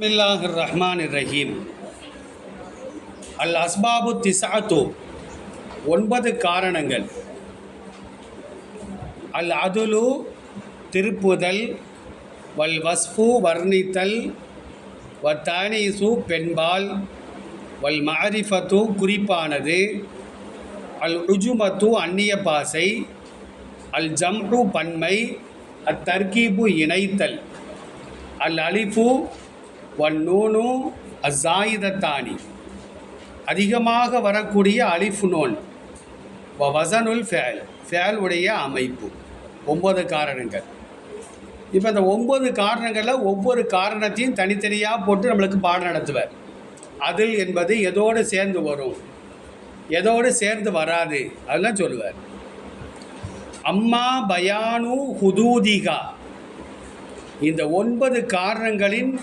பிஸ்மில்லாஹ் ரஹ்மான் ரஹீம் அல் அஸ்பாபு திசாத்து ஒன்பது காரணங்கள். அல் அதுலு திருப்புதல் வல் வஸ்ஃபு வர்ணித்தல் வ தானீசு பெண்பால் வல் மாரிஃபத்து குறிப்பானது. அல் ருஜுமத்து அந்நிய பாசை. அல் ஜம்ரு பன்மை. அத்தர்கீபு இணைத்தல். அல் அலிஃபு வன் நூனு அதிகமாக வரக்கூடிய அலிஃபு நோன் வ வசனுல் ஃபேல். ஃபேல் உடைய அமைப்பு. ஒம்பது காரணங்கள். இப்போ இந்த ஒம்பது காரணங்களில் ஒவ்வொரு காரணத்தையும் தனித்தனியாக போட்டு நம்மளுக்கு பாடம் நடத்துவார். அதில் என்பது எதோடு சேர்ந்து வரும்? எதோடு சேர்ந்து வராது? அதெல்லாம் சொல்லுவார். அம்மா பயானு ஹுதூதிகா. இந்த ஒன்பது காரணங்களின்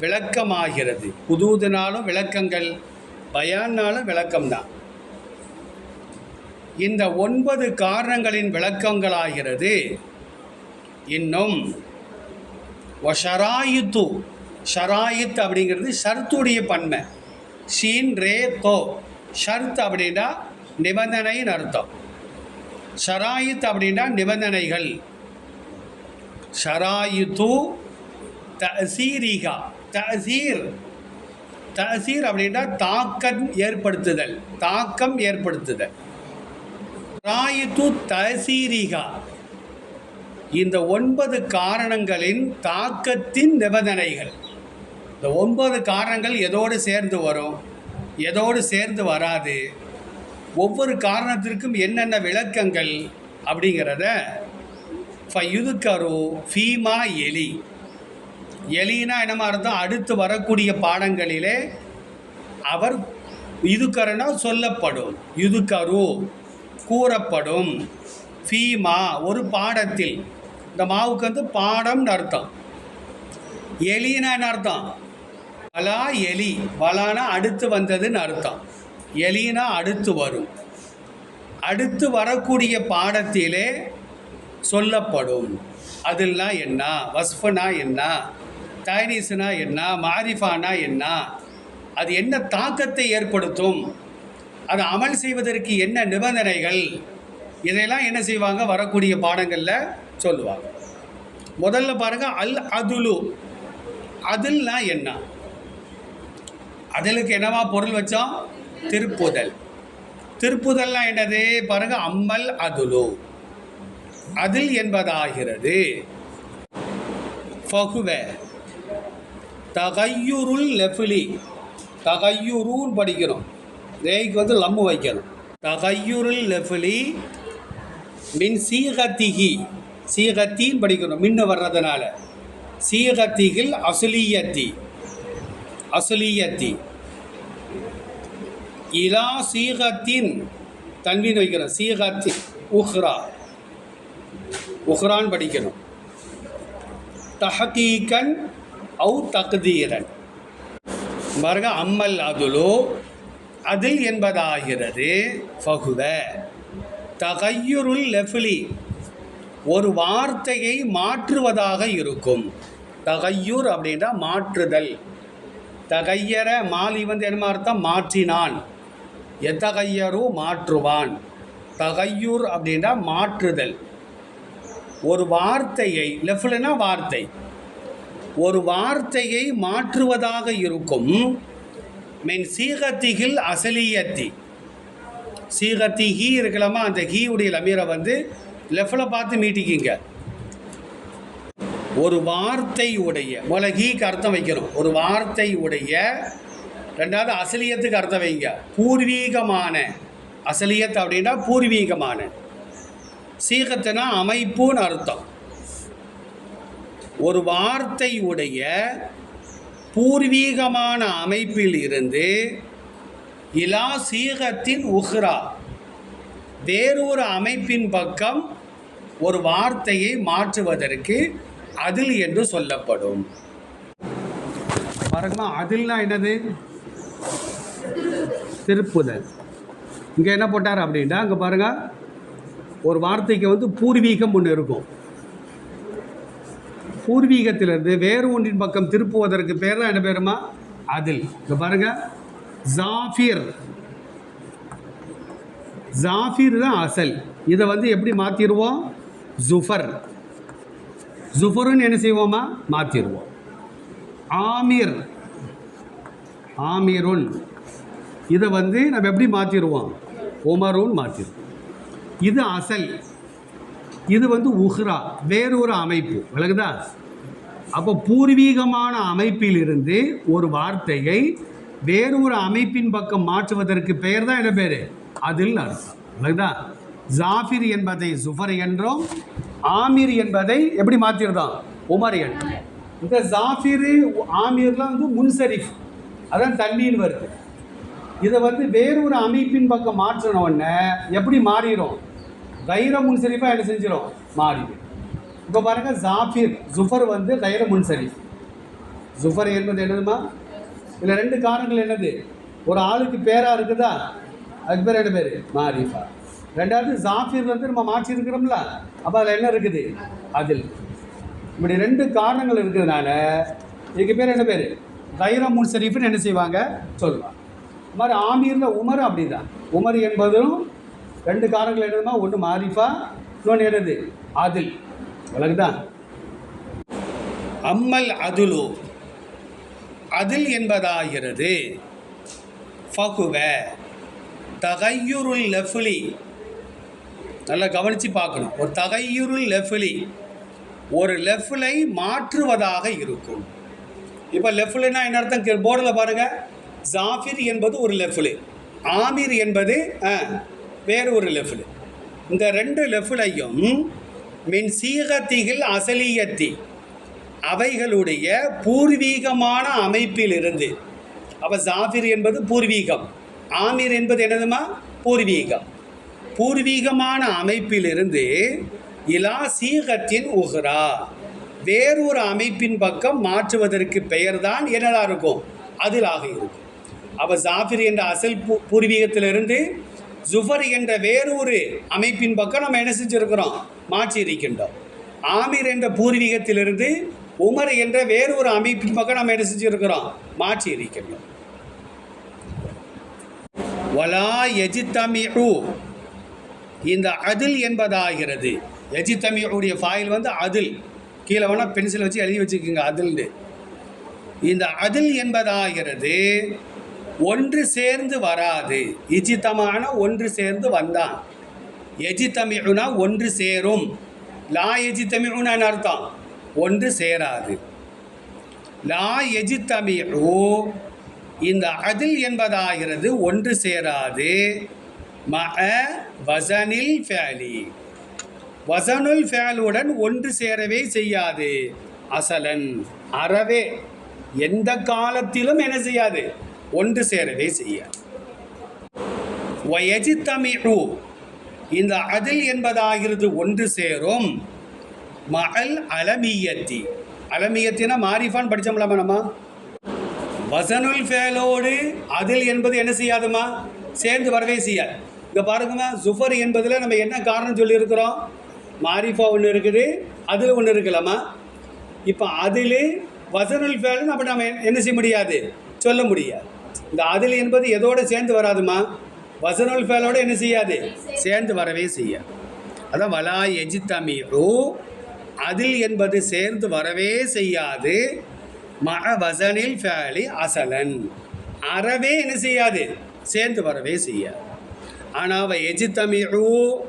விளக்கமாகிறது. புதூதுனாலும் விளக்கங்கள் பயான்னாலும் விளக்கம்தான். இந்த ஒன்பது காரணங்களின் விளக்கங்களாகிறது. இன்னும் ஷராயித்து ஷராயித் அப்படிங்கிறது ஷர்த்துடைய பன்மை. ஷீன் ரே தோ. ஷர்த் அப்படின்னா நிபந்தனைன்னு அர்த்தம். ஷராயித் அப்படின்னா நிபந்தனைகள். ஷராயித்து தசீரிகா. தசீர் தசீர் அப்படின்னா தாக்கம் ஏற்படுத்துதல். தாக்கம் ஏற்படுத்துதல். ராயித்து தசீரிகா இந்த ஒன்பது காரணங்களின் தாக்கத்தின் நிபந்தனைகள். இந்த ஒன்பது காரணங்கள் எதோடு சேர்ந்து வரும்? எதோடு சேர்ந்து வராது? ஒவ்வொரு காரணத்திற்கும் என்னென்ன விளக்கங்கள் அப்படிங்கிறத ஃபயுதுக்கரு ஃபீமா எலி. எலினா என்னமா அர்த்தம் அடுத்து வரக்கூடிய பாடங்களிலே அவர் இதுக்கருனா சொல்லப்படும். இதுக்கரு கூறப்படும். ஃபீமா ஒரு பாடத்தில். இந்த மாவுக்கு வந்து பாடம்னு அர்த்தம். எலினா என்ன அர்த்தம்? வலா எலி. வலானா அடுத்து வந்ததுன்னு அர்த்தம். எலினா அடுத்து வரும். அடுத்து வரக்கூடிய பாடத்திலே சொல்லப்படும். அதெல்லாம் என்ன? வஸ்ஃபுனா என்ன? தைனீஸ்னா என்ன? மாரிஃபானா என்ன? அது என்ன தாக்கத்தை ஏற்படுத்தும்? அதை அமல் செய்வதற்கு என்ன நிபந்தனைகள்? இதையெல்லாம் என்ன செய்வாங்க? வரக்கூடிய பாடங்களில் சொல்லுவாங்க. முதல்ல பாருங்கள் அல் அதுலு. அதில்னா என்ன? அதிலுக்கு என்னவா பொருள் வச்சோம்? திருப்புதல். திருப்புதல்னா என்னது? பாருங்க அம்மல் அதுலு. அதில் என்பதாகிறது. ஃபகுவ தகையுருள் லெஃபிலி தகையுருன்னு படிக்கணும். ரேய்க்கு வந்து லம்மு வைக்கணும். தகையுருள் லெஃபிலி மின் சீகத்திகி. சீகத்தின்னு படிக்கணும். மின்னு வர்றதுனால. சீகத்திகில் அசுலியத்தி. அசுலியத்தி. இலா சீகத்தின் தன்வீன் வைக்கிறோம் சீகத்தி உஹ்ரா. உஹ்ரான் படிக்கணும். தஹகீகன் அவு தக்தீரன். பாருங்க அம்மல் அதுலோ அதில் என்பதாகிறது ஃபகுவ தகையுருள் லெஃபிலி ஒரு வார்த்தையை மாற்றுவதாக இருக்கும். தகையூர் அப்படின்னா மாற்றுதல். தகையர மாலி வந்து என்ன அர்த்தம்? மாற்றினான். எத்தகையரோ மாற்றுவான். தகையூர் அப்படின்னா மாற்றுதல். ஒரு வார்த்தையை லெஃப்ட்னா வார்த்தை. ஒரு வார்த்தையை மாற்றுவதாக இருக்கும். மீன் சீகத்திகில் அசலியத்தி. சீகத்தி ஹீ இருக்கலாமா? அந்த ஹீயுடைய லமீரை வந்து லெஃப்டில் பார்த்து மீட்டிக்கிங்க. ஒரு வார்த்தை உடைய முதல்ல ஹீக்கு அர்த்தம் வைக்கணும். ஒரு வார்த்தை உடைய ரெண்டாவது அசலியத்துக்கு அர்த்தம் வைங்க. பூர்வீகமான அசலியத் அப்படின்னா பூர்வீகமான. சீகத்தினா அமைப்புன்னு அர்த்தம். ஒரு வார்த்தை உடைய பூர்வீகமான அமைப்பில் இருந்து இலா சீகத்தின் உஹ்ரா. வேறொரு அமைப்பின் பக்கம் ஒரு வார்த்தையை மாற்றுவதற்கு அதில் என்று சொல்லப்படும். பாருங்கம்மா அதில்னா என்னது? திருப்புதல். இங்கே என்ன போட்டார் அப்படின்னா அங்கே பாருங்கள் ஒரு வார்த்தைக்கு வந்து பூர்வீகம் ஒன்று இருக்கும். பூர்வீகத்திலிருந்து வேறு ஒன்றின் பக்கம் திருப்புவதற்கு பேர் தான் என்ன பேருமா? அதில். இப்போ பாருங்க. ஜாஃபிர். ஜாஃபிர் தான் அசல். இதை வந்து எப்படி மாற்றிடுவோம் ஜுஃபர். ஜுஃபருன்னு என்ன செய்வோமா? மாற்றிடுவோம் ஆமீர். ஆமீருன். இதை வந்து நம்ம எப்படி மாற்றிடுவோம் உமருன்னு மாற்றிடுவோம் இது அசல். இது வந்து உஹ்ரா வேறொரு அமைப்பு. விளக்குதா? அப்போ பூர்வீகமான அமைப்பிலிருந்து ஒரு வார்த்தையை வேறொரு அமைப்பின் பக்கம் மாற்றுவதற்கு பெயர் தான் என்ன பேர்? அதில் அர்த்தம். விளக்குதா? ஜாஃபிர் என்பதை சுஃபர் என்றோம் ஆமீர் என்பதை எப்படி மாற்றிருந்தோம் உமர் என்றும். இந்த ஜாஃபிர் ஆமீர்லாம் வந்து முன்சரிஃப். அதான் தண்ணீர் வருது. இதை வந்து வேறொரு அமைப்பின் பக்கம் மாற்றின உடனே எப்படி மாறிடும் கைர முன்சரிஃபாக என்ன செஞ்சிடும் மாறிடு இப்போ பாருங்க ஜாஃபிர் ஜுஃபர் வந்து கைர முன்சரிஃப் ஜுஃபர் என்பது என்னதுமா? இல்லை ரெண்டு காரணங்கள் என்னது? ஒரு ஆளுக்கு பேராக இருக்குதா? அதுக்கு பேர் என்ன பேர்? மாரிஃபா. ரெண்டாவது ஜாஃபிர் வந்து நம்ம மாற்றி இருக்கிறோம்ல அப்போ அதில் என்ன இருக்குது? அதில். இப்படி ரெண்டு காரணங்கள் இருக்கிறதுனால இதுக்கு பேர் என்ன பேர்? தைர முன்சரிஃப்னு என்ன செய்வாங்க? சொல்லுவாங்க. இது மாதிரி ஆமீரில் உமர் அப்படிதான். உமர் என்பதும் ரெண்டு காரணங்கள் என்னதுமா? ஒன்று மாரிஃபா இன்னொன்று என்னது? அதில் விளக்குதான் அம்மல் அதுலு. அதில் என்பதாகிறது. ஃபகுவ. தகையுருள் லெஃப்லி. நல்லா கவனித்து பார்க்கணும். ஒரு தகையுருள் லெஃப்லி. ஒரு லெஃப்லை மாற்றுவதாக இருக்கும். இப்போ லெஃப்லுனா என்ன அர்த்தம்? போர்டில் பாருங்கள் ஜாஃபிர் என்பது ஒரு லெஃப்லு. ஆமீர் என்பது ஆ, வேறு ஒரு லெஃப்லு இந்த ரெண்டு லெஃப்லையும் மின் சீகத்திகள் அசலியத்தி. அவைகளுடைய பூர்வீகமான அமைப்பிலிருந்து. அப்போ ஜாஃபிர் என்பது பூர்வீகம். ஆமீர் என்பது என்னதுமா? பூர்வீகம். பூர்வீகமான அமைப்பிலிருந்து இலா சீகத்தின் உஹ்ரா. வேறொரு அமைப்பின் பக்கம் மாற்றுவதற்கு பெயர்தான் என்னதாக இருக்கும்? அதிலாக இருக்கும். அப்போ ஜாஃபிர் என்ற அசல் பூ பூர்வீகத்திலிருந்து ஜுஃபர் என்ற வேறொரு அமைப்பின் பக்கம் நம்ம என்ன செஞ்சுருக்கிறோம்? மாற்றி இருக்கின்றோம் ஆமீர் என்ற பூர்வீகத்திலிருந்து உமர் என்ற வேறொரு அமைப்பின் பக்கம் நம்ம என்ன செஞ்சுருக்கிறோம்? மாற்றி இருக்கின்றோம் வலா எஜித்தமிழு இந்த அதில் என்பதாகிறது. எஜித்தமிழுடைய ஃபாயில் வந்து அதில். கீழே வேணால் பென்சில் வச்சு எழுதி வச்சுக்கோங்க அதில்னு. இந்த அதில் என்பதாகிறது. ஒன்று சேர்ந்து வராது. இஜித்தமான ஒன்று சேர்ந்து வந்தான். எஜித்தமிழுனா ஒன்று சேரும். லா எஜித்தமிழுனா அர்த்தம்? ஒன்று சேராது. லா எஜித்தமிழு இந்த அதில் என்பதாகிறது ஒன்று சேராது. ம வசனில் ஃபேலி. வசனுல் ஃபேலுடன் ஒன்று சேரவே செய்யாது. அசலன் அறவே. எந்த காலத்திலும் என்ன செய்யாது? ஒன்று சேரவே செய்யாது. வயஜித்தமிழு. இந்த அதில் என்பதாகிறது ஒன்று சேரும். மகள் அலமியத்தி. அலமியத்தினா மாரிஃபான் படித்தோம்லாமா நம்ம வசனுல் ஃபேலோடு அதில் என்பது என்ன செய்யாதுமா? சேர்ந்து வரவே செய்யாது. இங்கே பாருங்கம்மா ஜுஃபர் என்பதில் நம்ம என்ன காரணம் சொல்லியிருக்கிறோம்? மாரிஃபா ஒன்று இருக்குது அதில் ஒன்று இருக்கலாமா இப்போ அதில் வசனுல் ஃபேலுன்னு அப்போ நம்ம என்ன செய்ய முடியாது? சொல்ல முடியாது. இந்த அதில் என்பது எதோடு சேர்ந்து வராதுமா? வசனுல் ஃபேலோட என்ன செய்யாது? சேர்ந்து வரவே செய்யாது. அதான் வலா எஜித்தமி ரூ அதில் என்பது சேர்ந்து வரவே செய்யாது. மக வசனில் ஃபேலி அசலன். அறவே என்ன செய்யாது? சேர்ந்து வரவே செய்யாது. ஆனால் அவ ரூ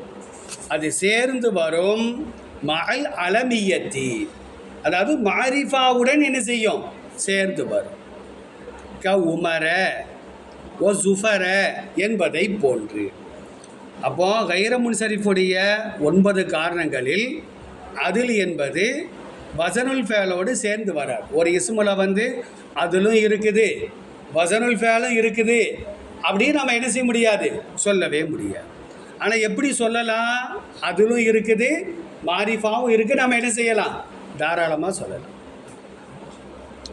அது சேர்ந்து வரும் மகள் அலமியத்தி. அதாவது மாரிஃபாவுடன் என்ன செய்யும்? சேர்ந்து வரும். க உமர ஓ சுஃபர என்பதை போன்று. அப்போ கைர முன்சரிஃபுடைய ஒன்பது காரணங்களில் அதில் என்பது வசனுல் ஃபேலோடு சேர்ந்து வராது ஒரு இஸ்முல வந்து அதிலும் இருக்குது வசனுல் ஃபேலும் இருக்குது அப்படின்னு நம்ம என்ன செய்ய முடியாது? சொல்லவே முடியாது. ஆனால் எப்படி சொல்லலாம்? அதிலும் இருக்குது மாரிஃபாவும் இருக்குது நம்ம என்ன செய்யலாம்? தாராளமாக சொல்லலாம்.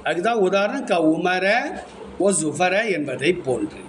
அதுதான் உதாரணம் க உமர ஓ ஜுஃபர என்பதை போன்று.